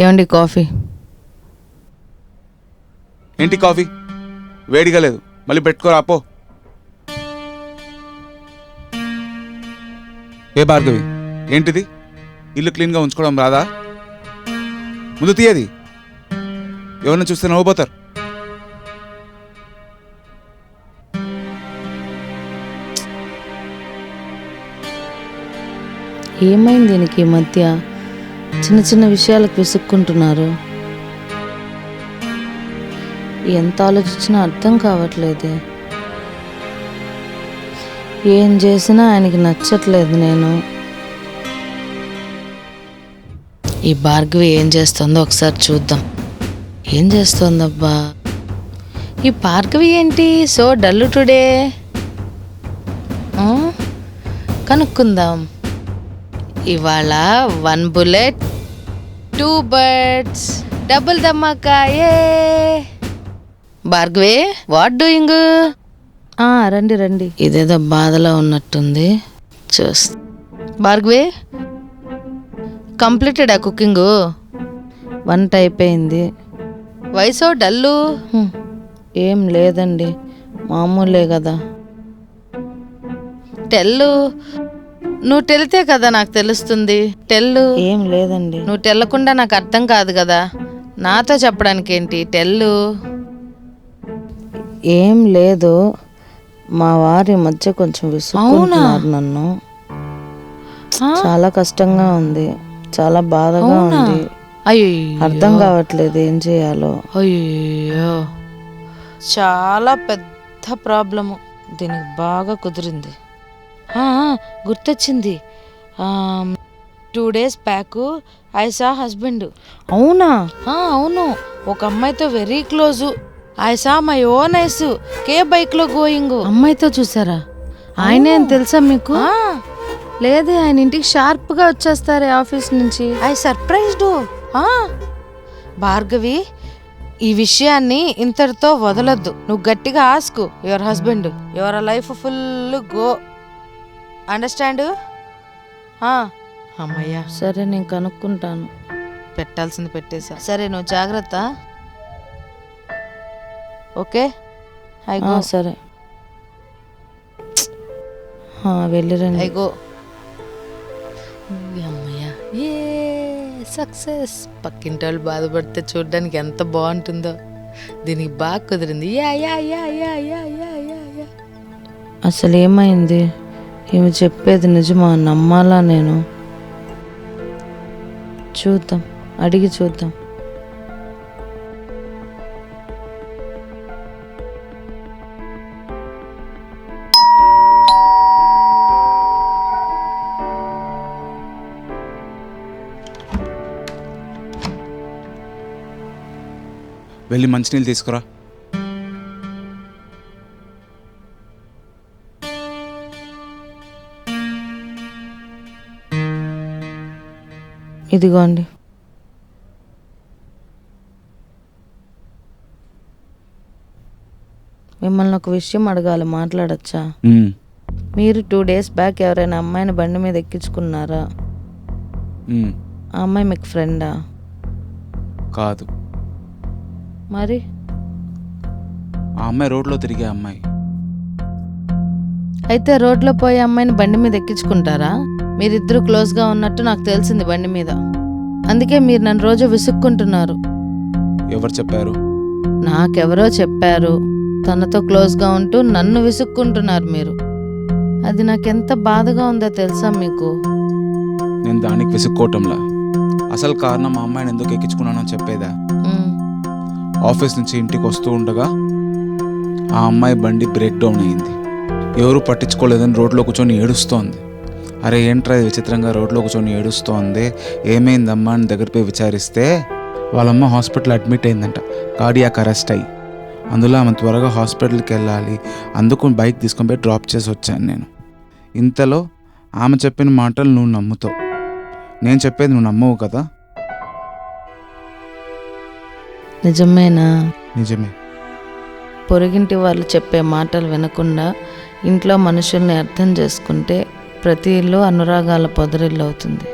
ఏమండి కాఫీ? ఏంటి కాఫీ? వేడిగా లేదు. మళ్ళీ పెట్టుకోరా పో. ఏ భార్గవి? ఏంటిది? ఇల్లు క్లీన్గా ఉంచుకోవడం రాదా? ముందు తీయది. ఎవరిని చూస్తే నవ్వుపోతారు ఏమైంది దీనికి ఈ మధ్య? చిన్న చిన్న విషయాలకు విసుక్కుంటున్నారు. ఎంత ఆలోచించినా అర్థం కావట్లేదే. ఏం చేసినా ఆయనకి నచ్చట్లేదు నేను. ఈ భార్గవి ఏం చేస్తుందో ఒకసారి చూద్దాం. ఏం చేస్తోందబ్బా? ఈ భార్గవి ఏంటి? So dull today. కనుక్కుందాం. ఇవాళ one bullet two birds double A Bhargavi what doing రండి రండి. ఇదేదో బాధలో ఉన్నట్టుంది. చూస్తా భార్గవి కంప్లీటెడ్ ఆ కుకింగ్ వంట అయిపోయింది వయసు డల్లు? హ్మ్, ఏం లేదండి. మామూలే కదా. టెల్లు నువ్వు టెలితే కదా నాకు తెలుస్తుంది. టెల్లు. ఏం లేదండి. నువ్వు టెల్లకుండా నాకు అర్థం కాదు కదా. నాతో చెప్పడానికి ఏంటి టెల్లు. ఏం లేదు. మా వారి మధ్య కొంచెం విసుకుంటున్నారు నన్ను. చాలా కష్టంగా ఉంది. చాలా బాధగా ఉంది. అర్థం కావట్లేదు ఏం చేయాలో. అయ్యో చాలా పెద్ద ప్రాబ్లము. దీనికి బాగా కుదిరింది. గుర్తొచ్చింది. Two days back I saw husband. అవునా? అవును. ఒక అమ్మాయితో very close. I saw my own eyes. కే బైక్లో గోయింగ్. అమ్మాయితో చూసారా? ఆయనే అని తెలుసా మీకు? లేదే ఆయన ఇంటికి షార్ప్గా వచ్చేస్తారే ఆఫీస్ నుంచి. I surprised. భార్గవి ఈ విషయాన్ని ఇంతటితో వదలొద్దు. నువ్వు గట్టిగా ask. Your husband. Your life full go. Understand అమ్మయ్యా. సరే నేను కనుక్కుంటాను. పెట్టాల్సింది పెట్టేసా. సరే నువ్వు జాగ్రత్త. ఓకే? అయ్యో సరే. వెళ్ళిరండి అయ్యో అమ్మయ్యా. ఏ సక్సెస్ పక్కింటి వాళ్ళు బాధపడితే చూడడానికి ఎంత బాగుంటుందో. దీనికి బాగా కుదిరింది. Yeah yeah yeah yeah yeah yeah yeah అసలు ఏమైంది ఈమె చెప్పేది నిజమా? నమ్మాలా నేను? చూద్దాం. అడిగి చూద్దాం. వెళ్ళి మంచినీళ్ళు తీసుకురా. ఇదిగోండి. మిమ్మల్ని ఒక విషయం అడగాలి మాట్లాడచ్చా? మీరు టూ డేస్ బ్యాక్ ఎవరైనా అమ్మాయిని బండి మీద ఎక్కించుకున్నారా? ఆ అమ్మాయి మీకు ఫ్రెండా కాదు. మరి? ఆ అమ్మాయి రోడ్లో తిరిగే అమ్మాయి. అయితే రోడ్లో పోయే అమ్మాయిని బండి మీద ఎక్కించుకుంటారా? మీరిద్దరూ క్లోజ్గా ఉన్నట్టు నాకు తెలిసింది బండి మీద. అందుకే మీరు నన్ను రోజు విసుక్కుంటున్నారు. ఎవరు చెప్పారు? నాకెవరో చెప్పారు. తనతో క్లోజ్గా ఉంటూ నన్ను విసుక్కుంటున్నారు మీరు. అది నాకెంత బాధగా ఉందో తెలుసా మీకు? నేను దానికి విసుక్కోవటంలా. అసలు కారణం మా అమ్మాయిని ఎందుకు ఎక్కించుకున్నానో చెప్పేదా? ఆఫీస్ నుంచి ఇంటికి వస్తూ ఉండగా ఆ అమ్మాయి బండి బ్రేక్ డౌన్ అయింది. ఎవరు పట్టించుకోలేదని రోడ్లో కూర్చొని ఏడుస్తోంది. అరే ఏంట్రా విచిత్రంగా రోడ్లో కూర్చొని ఏడుస్తోంది? ఏమైందమ్మా అని దగ్గర పోయి విచారిస్తే వాళ్ళమ్మ హాస్పిటల్ అడ్మిట్ అయిందంట. కార్డియాక్ అరెస్ట్ అయ్యి. అందులో ఆమె త్వరగా హాస్పిటల్కి వెళ్ళాలి. అందుకు బైక్ తీసుకొని పోయి డ్రాప్ చేసి వచ్చాను నేను. ఇంతలో ఆమె చెప్పిన మాటలు నువ్వు నమ్ముతావు. నేను చెప్పేది నువ్వు నమ్మవు కదా? నిజమేనా? నిజమే. పొరుగింటి వాళ్ళు చెప్పే మాటలు వినకుండా ఇంట్లో మనుషుల్ని అర్థం చేసుకుంటే ప్రతి ఇల్లు అనురాగాల పొదరిల్లు అవుతుంది.